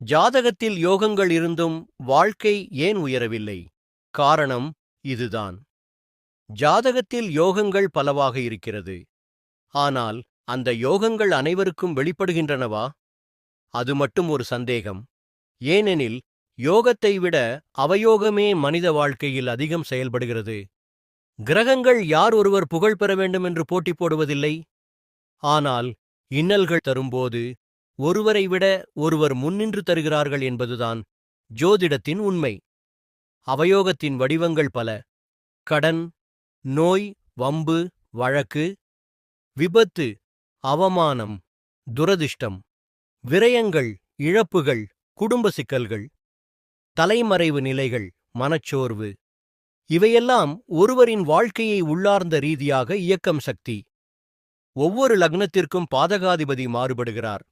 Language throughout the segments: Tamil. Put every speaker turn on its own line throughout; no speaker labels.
ஜாதகத்தில் யோகங்கள் இருந்தும் வாழ்க்கை ஏன் உயரவில்லை? காரணம் இதுதான். ஜாதகத்தில் யோகங்கள் பலவாக இருக்கிறது. ஆனால் அந்த யோகங்கள் அனைவருக்கும் வெளிப்படுகின்றனவா? அது மட்டும் ஒரு சந்தேகம். ஏனெனில் யோகத்தை விட அவயோகமே மனித வாழ்க்கையில் அதிகம் செயல்படுகிறது. கிரகங்கள் யார் ஒருவர் புகழ் பெற வேண்டும் என்று போட்டி போடுவதில்லை? ஆனால் இன்னல்கள் தரும்போது ஒருவரை விட ஒருவர் முன்னின்று தருகிறார்கள் என்பதுதான் ஜோதிடத்தின் உண்மை. அவயோகத்தின் வடிவங்கள் பல. கடன் நோய் வம்பு வழக்கு விபத்து அவமானம் துரதிர்ஷ்டம் விரயங்கள் இழப்புகள் குடும்ப சிக்கல்கள் தலைமறைவு நிலைகள் மனச்சோர்வு. இவையெல்லாம் ஒருவரின் வாழ்க்கையை உள்ளார்ந்த ரீதியாக இயக்கம் சக்தி. ஒவ்வொரு லக்னத்திற்கும் பாதகாதிபதி மாறுபடுகிறார்.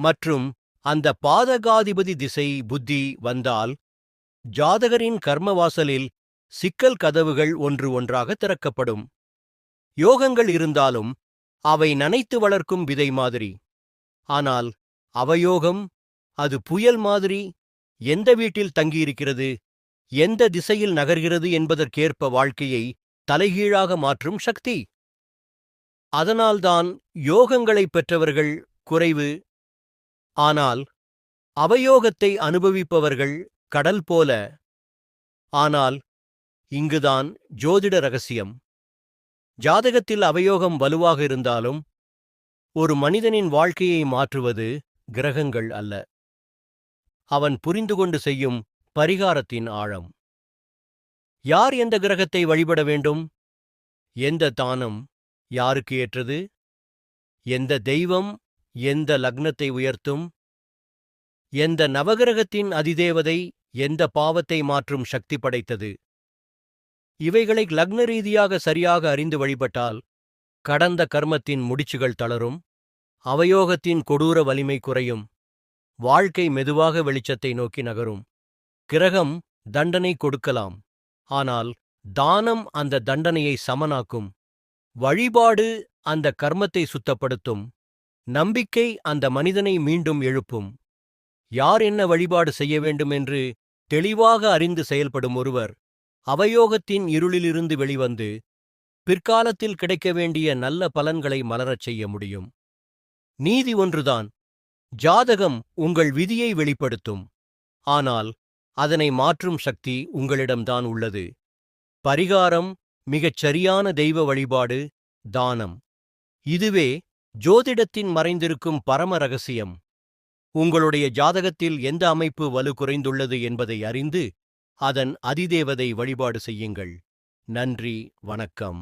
மற்றும் அந்த பாதகாதிபதி திசை புத்தி வந்தால் ஜாதகரின் கர்மவாசலில் சிக்கல் கதவுகள் ஒன்று ஒன்றாக திறக்கப்படும். யோகங்கள் இருந்தாலும் அவை நனைத்து வளர்க்கும் விதை மாதிரி. ஆனால் அவயோகம் அது புயல் மாதிரி எந்த வீட்டில் தங்கியிருக்கிறது எந்த திசையில் நகர்கிறது என்பதற்கேற்ப வாழ்க்கையை தலைகீழாக மாற்றும் சக்தி. அதனால்தான் யோகங்களைப் பெற்றவர்கள் குறைவு ஆனால் அவயோகத்தை அனுபவிப்பவர்கள் கடல் போல. ஆனால் இங்குதான் ஜோதிட ரகசியம். ஜாதகத்தில் அவயோகம் வலுவாக இருந்தாலும் ஒரு மனிதனின் வாழ்க்கையை மாற்றுவது கிரகங்கள் அல்ல. அவன் புரிந்து கொண்டு செய்யும் பரிகாரத்தின் ஆழம். யார் எந்த கிரகத்தை வழிபட வேண்டும்? எந்த தானம் யாருக்கு ஏற்றது? எந்த தெய்வம் எந்த லக்னத்தை உயர்த்தும்? எந்த நவகிரகத்தின் அதிதேவதை எந்த பாவத்தை மாற்றும் சக்தி படைத்தது? இவைகளை லக்ன ரீதியாக சரியாக அறிந்து வழிபட்டால் கடந்த கர்மத்தின் முடிச்சுகள் தளரும் அவயோகத்தின் கொடூர வலிமை குறையும் வாழ்க்கை மெதுவாக வெளிச்சத்தை நோக்கி நகரும். கிரகம் தண்டனை கொடுக்கலாம். ஆனால் தானம் அந்த தண்டனையை சமனாக்கும் வழிபாடு அந்த கர்மத்தை சுத்தப்படுத்தும். நம்பிக்கை அந்த மனிதனை மீண்டும் எழுப்பும். யார் என்ன வழிபாடு செய்ய வேண்டும் என்று தெளிவாக அறிந்து செயல்படும் ஒருவர் அவயோகத்தின் இருளிலிருந்து வெளிவந்து பிற்காலத்தில் கிடைக்க வேண்டிய நல்ல பலன்களை மலரச் செய்ய முடியும். நீதி ஒன்றுதான். ஜாதகம் உங்கள் விதியை வெளிப்படுத்தும். ஆனால் அதனை மாற்றும் சக்தி உங்களிடம்தான் உள்ளது. பரிகாரம் மிகச் சரியான தெய்வ வழிபாடு தானம். இதுவே ஜோதிடத்தின் மறைந்திருக்கும் பரம ரகசியம். உங்களுடைய ஜாதகத்தில் எந்த அமைப்பு வலு குறைந்துள்ளது என்பதை அறிந்து அதன் அதிதேவதை வழிபாடு செய்யுங்கள். நன்றி வணக்கம்.